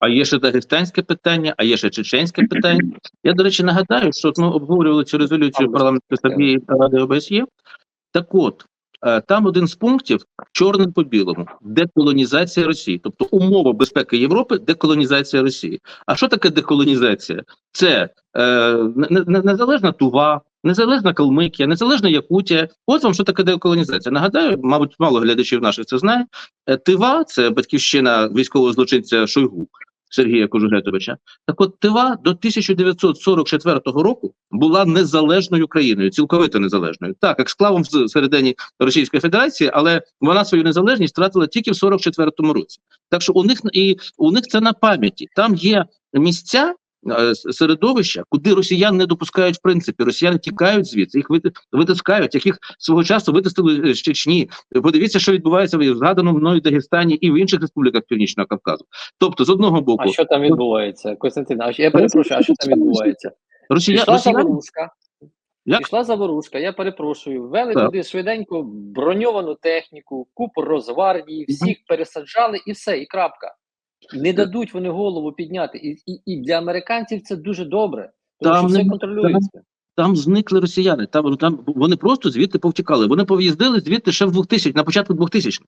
А є ще дагестанське питання, а є ще чеченське питання. Я, до речі, нагадаю, що ми обговорювали цю резолюцію парламентської Ради ОБСЄ. Так от, е, там один з пунктів чорним по білому деколонізація Росії, тобто умова безпеки Європи деколонізація Росії. А що таке деколонізація? Це е, не- не- незалежна Тува, незалежна Калмикія, незалежна Якутія. От вам що таке деколонізація. Нагадаю, мабуть, мало глядачів наших це знає. Е, Тива це батьківщина військового злочинця Шойгу. Сергія Кожугетовича. Так от Тива до 1944 року була незалежною країною, цілковито незалежною. Так, ексклавом в середині Російської Федерації, але вона свою незалежність втратила тільки в 44-му році. Так що у них і у них це на пам'яті. Там є місця. Е, Середовища, куди росіян не допускають в принципі, росіяни тікають звідси, їх вити- витискають, яких свого часу витиснули з Чечні. Подивіться, що відбувається в згаданому мною Дагестані і в інших республіках Північного Кавказу. Тобто, з одного боку, А що там відбувається? Костянтин, а я перепрошую, а що там відбувається? росія, заворушка. Як? Пішла заворушка, я перепрошую. Ввели Так. туди швиденько броньовану техніку, купу Росгвардії, всіх пересаджали і все, і крапка. Не дадуть вони голову підняти. І, і, і для американців це дуже добре, тому Там що все контролюється. там зникли росіяни. Там там вони просто звідти повтікали. Вони пов'їздили звідти ще в 2000, на початку 2000-х.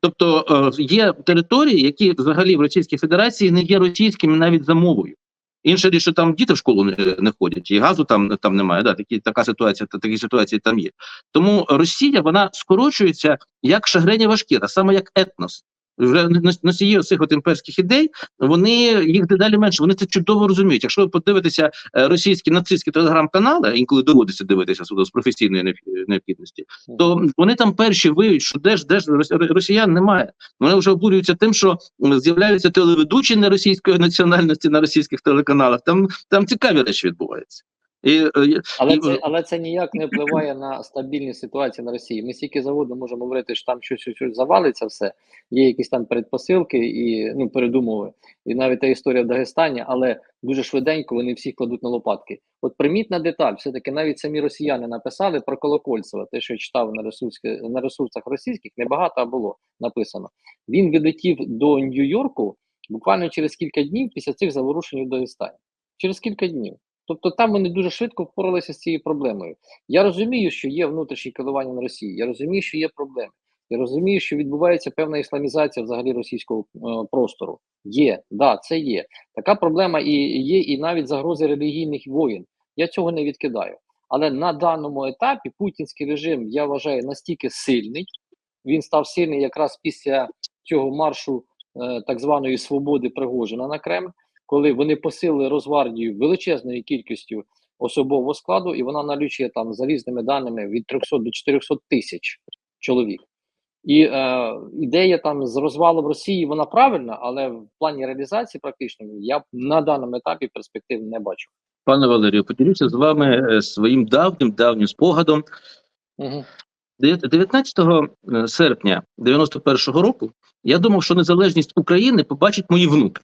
Тобто е, є території, які взагалі в Російській Федерації не є російськими навіть за мовою. Інша річ, що там діти в школу не, не ходять, і газу там там немає. Да, такі така ситуація, та такі ситуації там є. Тому Росія вона скорочується як шагренява шкіра, саме як етнос. Вже нос- носії цих от імперських ідей, вони їх дедалі менше. Вони це чудово розуміють. Якщо ви подивитеся е, російські нацистські телеграм-канали, інколи доводиться дивитися суду з професійної необхідності, то вони там перші виють, що де ж де ж росіян немає. Вони вже обурюються тим, що з'являються телеведучі не російської національності на російських телеканалах. Там там цікаві речі відбуваються. І, е, Але і, це, але це ніяк не впливає на стабільність ситуації на Росії. Ми стільки заводно можемо говорити, що там щось, щось, завалиться все, є якісь там передпосилки і ну, передумови. І навіть та історія в Дагестані, але дуже швиденько вони всіх кладуть на лопатки. От примітна деталь, все-таки навіть самі росіяни написали про Колокольцева, те, що я читав на, ресурсі, на ресурсах російських, небагато а було написано. Він відлетів до Нью-Йорку буквально через кілька днів після цих заворушень у Дагестані. Через кілька днів. Тобто там вони дуже швидко впоралися з цією проблемою. Я розумію, що є внутрішні коливання на Росії. Я розумію, що є проблеми. Я розумію, що відбувається певна ісламізація взагалі російського е, простору. Є, да, це є. Така проблема і є, і навіть загрози релігійних воїн. Я цього не відкидаю. Але на даному етапі путінський режим я вважаю настільки сильний. Він став сильний якраз після цього маршу е, так званої свободи Пригожина на Кремль коли вони посилили Росгвардію величезною кількістю особового складу, і вона налічує там за різними даними від 300 до 400 тисяч чоловік. І е, ідея там з розвалом Росії вона правильна, але в плані реалізації практичної я на даному етапі перспектив не бачу. пане Валерію, поділюся з вами е, своїм давнім давнім спогадом. Угу. 19 е, серпня 91-го року я думав, що незалежність України побачать мої внуки.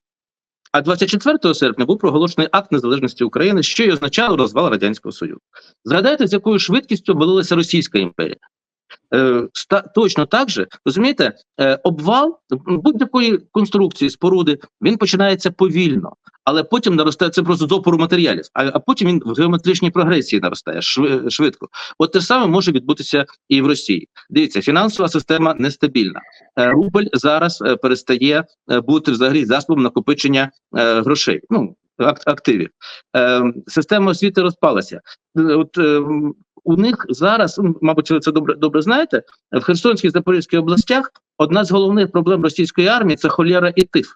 А 24 серпня був проголошений акт незалежності України, що й означало розвал радянського союзу. Згадайте, з якою швидкістю обвалилася Російська імперія. Е, точно так же розумієте, е, обвал будь-якої конструкції споруди він починається повільно, але потім наростає це просто з опору матеріалів. А, а потім він в геометричній прогресії наростає швидко. От те ж саме може відбутися і в Росії. Дивіться, фінансова система нестабільна. Е, Рубль зараз перестає бути взагалі засобом накопичення грошей. Ну активів. Е, система освіти розпалася. От е, у них зараз, ну, мабуть, ви це добре добре знаєте. В Херсонській Запорізькій областях одна з головних проблем російської армії це холера і тиф.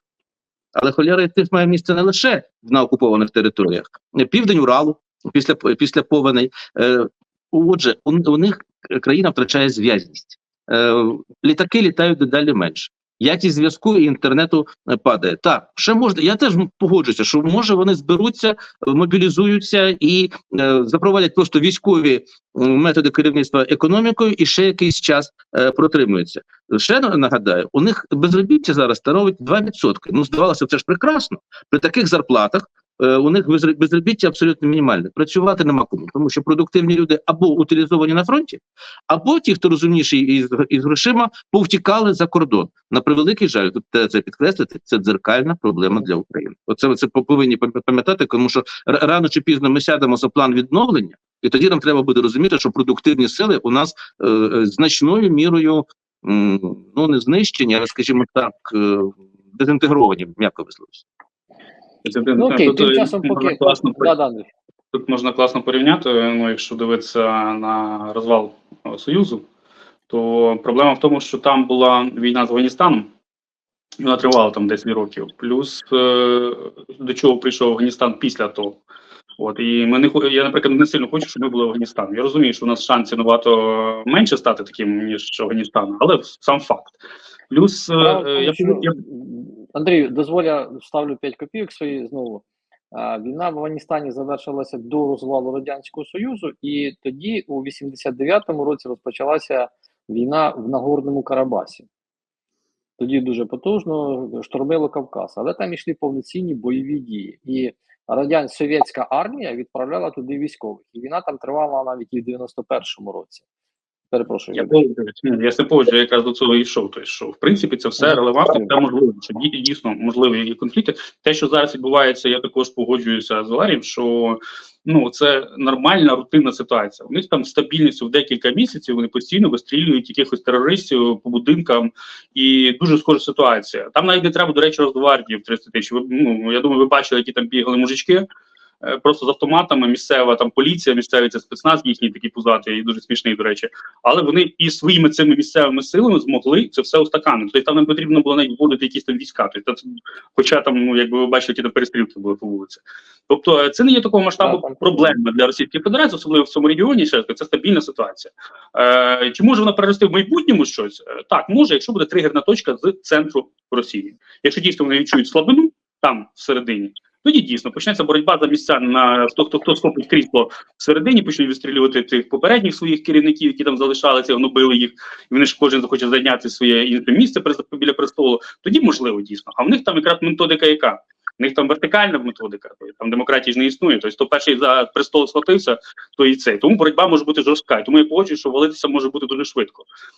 Але холера і тиф має місце не лише на окупованих територіях, південь Уралу після після повеней. Е, Отже, у, у них країна втрачає зв'язність. Е, літаки літають дедалі менше. Якість зв'язку і інтернету е, падає. Так, ще можна. Я теж погоджуся, що може вони зберуться, е, мобілізуються і е, запровадять просто військові е, методи керівництва економікою і ще якийсь час е, протримуються. Ще нагадаю, у них безробіття зараз становить 2%. Ну, здавалося, це ж прекрасно. При таких зарплатах у них безр- безробіття абсолютно мінімальне. Працювати нема кому, тому що продуктивні люди або утилізовані на фронті, або ті, хто розумніші із, із грошима, повтікали за кордон. На превеликий жаль, тут це підкреслити. Це дзеркальна проблема для України. Оце це повинні пам'ятати, тому що рано чи пізно ми сядемо за план відновлення, і тоді нам треба буде розуміти, що продуктивні сили у нас е, е, значною мірою ну не знищені, але скажімо так, е, дезінтегровані, м'яко висловився. Це, Ну окей, тут, тим е, часом можна поки класно, да, да, тут можна класно порівняти. Ну, якщо дивитися на розвал е, Союзу, то проблема в тому, що там була війна з Афганістаном, вона тривала там 10 років. Плюс е, до чого прийшов Афганістан після того. От і ми не я, наприклад, не сильно хочу, щоб ми були Афганістаном. Я розумію, що у нас шансів набагато менше стати таким, ніж Афганістан, але сам факт. Плюс е, е, тому, я, я Андрію, дозволь, я вставлю 5 копійок свої знову. Війна в Афганістані завершилася до розвалу Радянського Союзу, і тоді, у 89-му році, розпочалася війна в Нагорному Карабасі. Тоді дуже потужно штурмило Кавказ, але там йшли повноцінні бойові дії. І радянська совєтська армія відправляла туди військових. І війна там тривала навіть і в 91-му році. Перепрошую. Я погоджуюсь. Я все погоджую, я якраз до цього йшов. Тобто, що в принципі це все релевантно, це можливо, що дійсно можливі конфлікти. Те, що зараз відбувається, я також погоджуюся з Валерієм, що ну це нормальна рутинна ситуація. У них там стабільність в декілька місяців. Вони постійно вистрілюють якихось терористів по будинкам, і дуже схожа ситуація. Там навіть не треба, до речі, Росгвардії в 300 тисяч. Ну я думаю, ви бачили, які там бігали мужички. Е, Просто з автоматами місцева там поліція, місцевий це спецназ їхній такий пузатий, і дуже смішний, до речі але вони і своїми цими місцевими силами змогли це все устаканити. Тобто там не потрібно було навіть вводити якісь там війська. Тобто, хоча там, ну якби ви бачили, які там перестрілки були по вулиці. Тобто, е, це не є такого масштабу проблеми для Російської Федерації, особливо в цьому регіоні. Ще це стабільна ситуація. Е, чи може вона перерости в майбутньому щось? Е, Так, може, якщо буде тригерна точка з центру Росії. Якщо дійсно вони відчують слабину там всередині. Тоді дійсно почнеться боротьба за місця на хто хто хто схопить крісло всередині, почне відстрілювати тих попередніх своїх керівників, які там залишалися, гнобили їх, і вони ж кожен захоче зайняти своє інше місце біля престолу. Тоді можливо дійсно. А в них там якраз методика яка? В них там вертикальна методика, там демократії ж не існує. Тобто, хто перший за престол схватився, то і цей. Тому боротьба може бути жорстка. Тому я погоджуюсь, що валитися може бути дуже швидко.